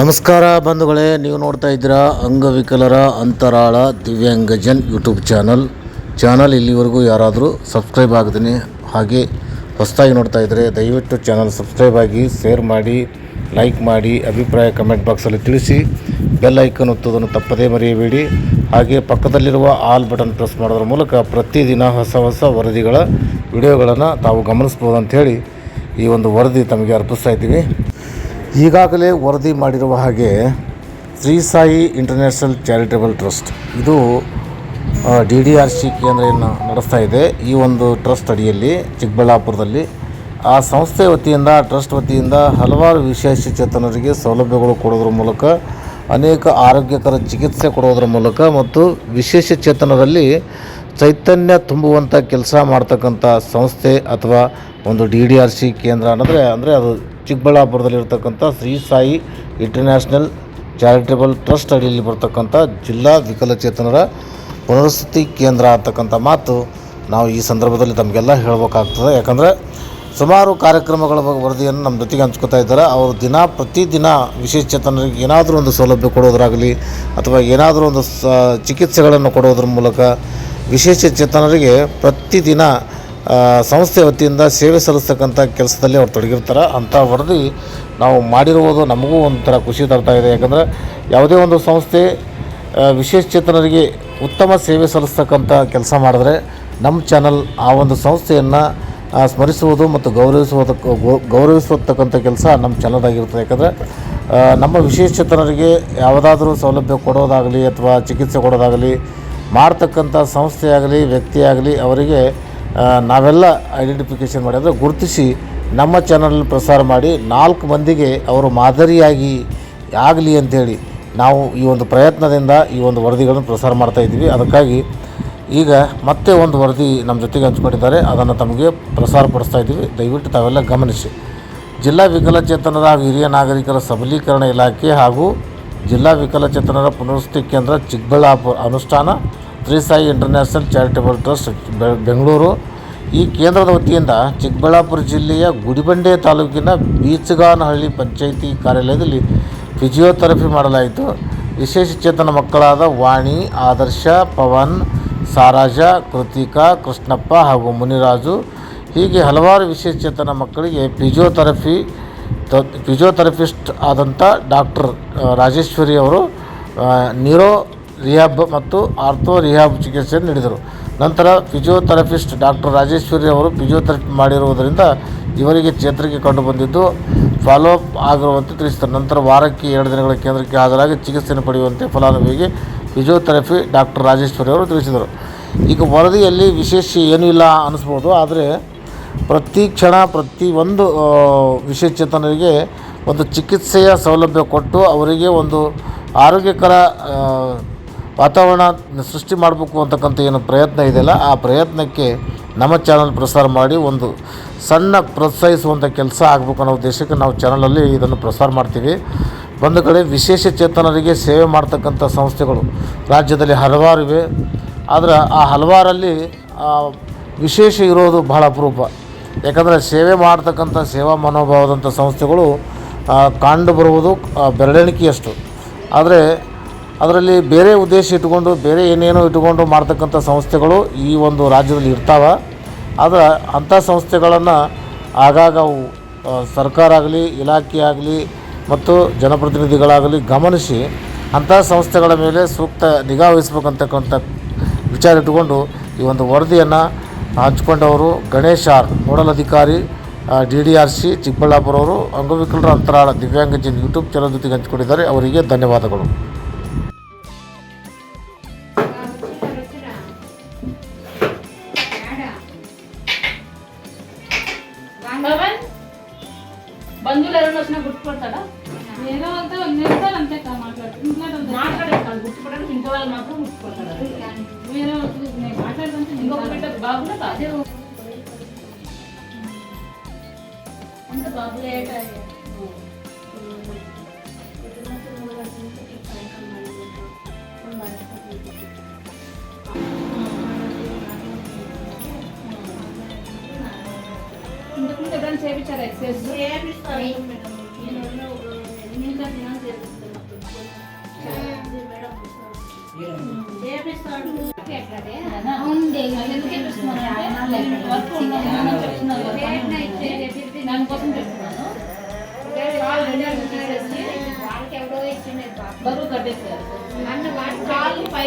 ನಮಸ್ಕಾರ ಬಂಧುಗಳೇ, ನೀವು ನೋಡ್ತಾ ಇದ್ದೀರಾ ಅಂಗವಿಕಲರ ಅಂತರಾಳ ದಿವ್ಯಾಂಗಜನ್ ಯೂಟ್ಯೂಬ್ ಚಾನಲ್. ಚಾನಲ್ ಇಲ್ಲಿವರೆಗೂ ಯಾರಾದರೂ ಸಬ್ಸ್ಕ್ರೈಬ್ ಆಗದೇ ಹಾಗೆ ಹೊಸದಾಗಿ ನೋಡ್ತಾ ಇದ್ದರೆ ದಯವಿಟ್ಟು ಚಾನಲ್ ಸಬ್ಸ್ಕ್ರೈಬ್ ಆಗಿ, ಶೇರ್ ಮಾಡಿ, ಲೈಕ್ ಮಾಡಿ, ಅಭಿಪ್ರಾಯ ಕಮೆಂಟ್ ಬಾಕ್ಸಲ್ಲಿ ತಿಳಿಸಿ, ಬೆಲ್ ಐಕನ್ ಒತ್ತೋದನ್ನು ತಪ್ಪದೇ ಮರೆಯಬೇಡಿ. ಹಾಗೆ ಪಕ್ಕದಲ್ಲಿರುವ ಆಲ್ ಬಟನ್ ಪ್ರೆಸ್ ಮಾಡೋದ್ರ ಮೂಲಕ ಪ್ರತಿದಿನ ಹೊಸ ಹೊಸ ವರದಿಗಳ, ವಿಡಿಯೋಗಳನ್ನು ತಾವು ಗಮನಿಸ್ಬೋದು ಅಂಥೇಳಿ ಈ ಒಂದು ವರದಿ ತಮಗೆ ಅರ್ಪಿಸ್ತಾ ಇದ್ದೀವಿ. ಈಗಾಗಲೇ ವರದಿ ಮಾಡಿರುವ ಹಾಗೆ Shri Sai international charitable trust, ಇದು ಡಿ ಡಿ ಆರ್ ಸಿ ಕೇಂದ್ರವನ್ನು ನಡೆಸ್ತಾ ಇದೆ. ಈ ಒಂದು ಟ್ರಸ್ಟ್ ಅಡಿಯಲ್ಲಿ ಚಿಕ್ಕಬಳ್ಳಾಪುರದಲ್ಲಿ, ಆ ಸಂಸ್ಥೆ ವತಿಯಿಂದ, ಟ್ರಸ್ಟ್ ವತಿಯಿಂದ ಹಲವಾರು ವಿಶೇಷ ಚೇತನರಿಗೆ ಸೌಲಭ್ಯಗಳು ಕೊಡೋದ್ರ ಮೂಲಕ, ಅನೇಕ ಆರೋಗ್ಯಕರ ಚಿಕಿತ್ಸೆ ಕೊಡೋದ್ರ ಮೂಲಕ ಮತ್ತು ವಿಶೇಷ ಚೇತನರಲ್ಲಿ ಚೈತನ್ಯ ತುಂಬುವಂಥ ಕೆಲಸ ಮಾಡ್ತಕ್ಕಂಥ ಸಂಸ್ಥೆ ಅಥವಾ ಒಂದು ಡಿ ಡಿ ಆರ್ ಸಿ ಕೇಂದ್ರ ಅನ್ನೋದ್ರೆ ಅಂದರೆ ಅದು ಚಿಕ್ಕಬಳ್ಳಾಪುರದಲ್ಲಿರ್ತಕ್ಕಂಥ Shri Sai international charitable trust ಅಡಿಯಲ್ಲಿ ಬರ್ತಕ್ಕಂಥ ಜಿಲ್ಲಾ ವಿಕಲಚೇತನರ ಪುನರ್ವಸತಿ ಕೇಂದ್ರ ಅಂತಕ್ಕಂಥ ಮಾತು ನಾವು ಈ ಸಂದರ್ಭದಲ್ಲಿ ತಮಗೆಲ್ಲ ಹೇಳಬೇಕಾಗ್ತದೆ. ಯಾಕಂದರೆ ಸುಮಾರು ಕಾರ್ಯಕ್ರಮಗಳ ಬಗ್ಗೆ ವರದಿಯನ್ನು ನಮ್ಮ ಜೊತೆಗೆ ಹಂಚ್ಕೋತಾ ಇದ್ದಾರೆ. ಅವರು ದಿನ ಪ್ರತಿದಿನ ವಿಶೇಷಚೇತನರಿಗೆ ಏನಾದರೂ ಒಂದು ಸೌಲಭ್ಯ ಕೊಡೋದ್ರಾಗಲಿ ಅಥವಾ ಏನಾದರೂ ಒಂದು ಸ ಚಿಕಿತ್ಸೆಗಳನ್ನು ಕೊಡೋದ್ರ ಮೂಲಕ ವಿಶೇಷ ಚೇತನರಿಗೆ ಪ್ರತಿದಿನ ಸಂಸ್ಥೆ ವತಿಯಿಂದ ಸೇವೆ ಸಲ್ಲಿಸ್ತಕ್ಕಂಥ ಕೆಲಸದಲ್ಲಿ ಅವ್ರು ತೊಡಗಿರ್ತಾರೆ. ಅಂಥ ವರದಿ ನಾವು ಮಾಡಿರುವುದು ನಮಗೂ ಒಂಥರ ಖುಷಿ ತರ್ತಾ ಇದೆ. ಯಾಕಂದರೆ ಯಾವುದೇ ಒಂದು ಸಂಸ್ಥೆ ವಿಶೇಷಚೇತನರಿಗೆ ಉತ್ತಮ ಸೇವೆ ಸಲ್ಲಿಸ್ತಕ್ಕಂಥ ಕೆಲಸ ಮಾಡಿದ್ರೆ ನಮ್ಮ ಚಾನಲ್ ಆ ಒಂದು ಸಂಸ್ಥೆಯನ್ನು ಸ್ಮರಿಸುವುದು ಮತ್ತು ಗೌರವಿಸುವುದಕ್ಕೆ ಗೌರವಿಸತಕ್ಕಂಥ ಕೆಲಸ ನಮ್ಮ ಚಾನಲ್ದಾಗಿರ್ತದೆ. ಯಾಕಂದರೆ ನಮ್ಮ ವಿಶೇಷಚೇತನರಿಗೆ ಯಾವುದಾದ್ರೂ ಸೌಲಭ್ಯ ಕೊಡೋದಾಗಲಿ ಅಥವಾ ಚಿಕಿತ್ಸೆ ಕೊಡೋದಾಗಲಿ, ಮಾಡ್ತಕ್ಕಂಥ ಸಂಸ್ಥೆಯಾಗಲಿ, ವ್ಯಕ್ತಿಯಾಗಲಿ ಅವರಿಗೆ ನಾವೆಲ್ಲ ಐಡೆಂಟಿಫಿಕೇಷನ್ ಮಾಡಿ ಅಂದರೆ ಗುರುತಿಸಿ ನಮ್ಮ ಚಾನಲ್ ಪ್ರಸಾರ ಮಾಡಿ ನಾಲ್ಕು ಮಂದಿಗೆ ಅವರು ಮಾದರಿಯಾಗಿ ಆಗಲಿ ಅಂಥೇಳಿ ನಾವು ಈ ಒಂದು ಪ್ರಯತ್ನದಿಂದ ಈ ಒಂದು ವರದಿಗಳನ್ನು ಪ್ರಸಾರ ಮಾಡ್ತಾ ಇದ್ದೀವಿ. ಅದಕ್ಕಾಗಿ ಈಗ ಮತ್ತೆ ಒಂದು ವರದಿ ನಮ್ಮ ಜೊತೆಗೆ ಹಂಚ್ಕೊಂಡಿದ್ದಾರೆ. ಅದನ್ನು ತಮಗೆ ಪ್ರಸಾರಪಡಿಸ್ತಾ ಇದ್ದೀವಿ. ದಯವಿಟ್ಟು ತಾವೆಲ್ಲ ಗಮನಿಸಿ. ಜಿಲ್ಲಾ ವಿಕಲಚೇತನರ ಹಿರಿಯ ನಾಗರಿಕರ ಸಬಲೀಕರಣ ಇಲಾಖೆ ಹಾಗೂ ಜಿಲ್ಲಾ ವಿಕಲಚೇತನರ ಪುನರ್ವಸತಿ ಕೇಂದ್ರ ಚಿಕ್ಕಬಳ್ಳಾಪುರ ಅನುಷ್ಠಾನ Shri Sai international charitable trust Bengaluru. ಈ ಕೇಂದ್ರದ ವತಿಯಿಂದ ಚಿಕ್ಕಬಳ್ಳಾಪುರ ಜಿಲ್ಲೆಯ ಗುಡಿಬಂಡೆ ತಾಲೂಕಿನ ಬೀಚಗಾನಹಳ್ಳಿ ಪಂಚಾಯಿತಿ ಕಾರ್ಯಾಲಯದಲ್ಲಿ ಫಿಜಿಯೋಥೆರಪಿ ಮಾಡಲಾಯಿತು. ವಿಶೇಷ ಚೇತನ ಮಕ್ಕಳಾದ ವಾಣಿ, ಆದರ್ಶ, ಪವನ್, ಸಾರಾಜ, ಕೃತಿಕಾ, ಕೃಷ್ಣಪ್ಪ ಹಾಗೂ ಮುನಿರಾಜು. ಹೀಗೆ ಹಲವಾರು ವಿಶೇಷ ಚೇತನ ಮಕ್ಕಳಿಗೆ ಫಿಜಿಯೋಥೆರಪಿ ಫಿಜಿಯೋಥೆರಪಿಸ್ಟ್ ಆದಂಥ ಡಾಕ್ಟರ್, ರಾಜೇಶ್ವರಿ ಅವರು ನೀರೋ ನ್ಯೂರೋ ರಿಹ್ಯಾಬ್ ಮತ್ತು ಆರ್ಥೋ ರಿಹ್ಯಾಬ್ ಚಿಕಿತ್ಸೆಯನ್ನು ನೀಡಿದರು. ನಂತರ ಫಿಸಿಯೋಥೆರಪಿಸ್ಟ್ ಡಾಕ್ಟರ್ ರಾಜೇಶ್ವರಿ ಅವರು ಫಿಸಿಯೋಥೆರಪಿ ಮಾಡಿರುವುದರಿಂದ ಇವರಿಗೆ ಚೇತರಿಕೆ ಕಂಡು ಬಂದಿದ್ದು ಫಾಲೋ ಅಪ್ ಆಗಿರುವಂತೆ ತಿಳಿಸಿದರು. ನಂತರ ವಾರಕ್ಕೆ ಎರಡು ದಿನಗಳ ಕೇಂದ್ರಕ್ಕೆ ಹಾಜರಾಗಿ ಚಿಕಿತ್ಸೆಯನ್ನು ಪಡೆಯುವಂತೆ ಫಲಾನುಭವಿಗೆ ಫಿಸಿಯೋಥೆರಪಿ ಡಾಕ್ಟರ್ ರಾಜೇಶ್ವರಿ ಅವರು ತಿಳಿಸಿದರು. ಈಗ ವರದಿಯಲ್ಲಿ ವಿಶೇಷ ಏನೂ ಇಲ್ಲ ಅನ್ನಿಸ್ಬೋದು ಆದರೆ ಪ್ರತಿ ಕ್ಷಣ ಪ್ರತಿ ಆ, ವಿಶೇಷಚೇತನರಿಗೆ ಒಂದು ಚಿಕಿತ್ಸೆಯ ಸೌಲಭ್ಯ ಕೊಟ್ಟು ಅವರಿಗೆ ಒಂದು ಆರೋಗ್ಯಕರ ವಾತಾವರಣ ಸೃಷ್ಟಿ ಮಾಡಬೇಕು ಅಂತಕ್ಕಂಥ ಏನು ಪ್ರಯತ್ನ ಇದೆಯಲ್ಲ, ಆ ಪ್ರಯತ್ನಕ್ಕೆ ನಮ್ಮ ಚಾನಲ್ ಪ್ರಸಾರ ಮಾಡಿ ಒಂದು ಸಣ್ಣ ಪ್ರೋತ್ಸಾಹಿಸುವಂಥ ಕೆಲಸ ಆಗಬೇಕು ಅನ್ನೋ ಉದ್ದೇಶಕ್ಕೆ ನಾವು ಚಾನಲಲ್ಲಿ ಇದನ್ನು ಪ್ರಸಾರ ಮಾಡ್ತೀವಿ. ಒಂದು ಕಡೆ ವಿಶೇಷ ಚೇತನರಿಗೆ ಸೇವೆ ಮಾಡ್ತಕ್ಕಂಥ ಸಂಸ್ಥೆಗಳು ರಾಜ್ಯದಲ್ಲಿ ಹಲವಾರು ಇವೆ. ಆದರೆ ಆ ಹಲವಾರಲ್ಲಿ ವಿಶೇಷ ಇರೋದು ಬಹಳ ಅಪರೂಪ. ಯಾಕಂದರೆ ಸೇವೆ ಮಾಡ್ತಕ್ಕಂಥ ಸೇವಾ ಮನೋಭಾವದಂಥ ಸಂಸ್ಥೆಗಳು ಕಂಡು ಬರುವುದು ಬೆರಳೆಣಿಕೆಯಷ್ಟು. ಆದರೆ ಅದರಲ್ಲಿ ಬೇರೆ ಉದ್ದೇಶ ಇಟ್ಕೊಂಡು ಬೇರೆ ಏನೇನೋ ಇಟ್ಕೊಂಡು ಮಾಡ್ತಕ್ಕಂಥ ಸಂಸ್ಥೆಗಳು ಈ ಒಂದು ರಾಜ್ಯದಲ್ಲಿ ಇರ್ತಾವೆ. ಆದರೆ ಅಂಥ ಸಂಸ್ಥೆಗಳನ್ನು ಆಗಾಗ ಸರ್ಕಾರ ಆಗಲಿ, ಇಲಾಖೆ ಆಗಲಿ ಮತ್ತು ಜನಪ್ರತಿನಿಧಿಗಳಾಗಲಿ ಗಮನಿಸಿ ಅಂಥ ಸಂಸ್ಥೆಗಳ ಮೇಲೆ ಸೂಕ್ತ ನಿಗಾ ವಹಿಸ್ಬೇಕಂತಕ್ಕಂಥ ವಿಚಾರ ಇಟ್ಟುಕೊಂಡು ಈ ಒಂದು ವರದಿಯನ್ನು ಹಂಚಿಕೊಂಡವರು ಗಣೇಶ್ ಆರ್, ನೋಡಲ್ ಅಧಿಕಾರಿ ಡಿ ಡಿ ಆರ್ ಸಿ, ಚಿಕ್ಕಬಳ್ಳಾಪುರವರು, ಅಂಗವಿಕಲರ ಅಂತರಾಳ ದಿವ್ಯಾಂಗಜನ್ ಯೂಟ್ಯೂಬ್ ಚಾನಲ್ ಜೊತೆಗೆ ಹಂಚಿಕೊಂಡಿದ್ದಾರೆ. ಅವರಿಗೆ ಧನ್ಯವಾದಗಳು. వచ్చినా గుర్తుపడతాడా? ఏదో అంతా నేర్తారు అంతే కదా మాట్లాడుతూ ఇంట్లో. మాట్లాడేస్తాను గుర్తుపడడానికి ఇంకో వాళ్ళు మాత్రం గుర్తుపడతాడు వేరే వాళ్ళు నేను మాట్లాడుతుంటే ఇంకొక బిడ్డ బాబులా కాదు అంత బాబు. లేట్ ఇంతకు ముందు ఎప్పుడైనా చేయించారు ఎక్సైజ్? దానికోసం చెప్తున్నాను బరువు కట్టేస్తారు అన్న వాళ్ళు పై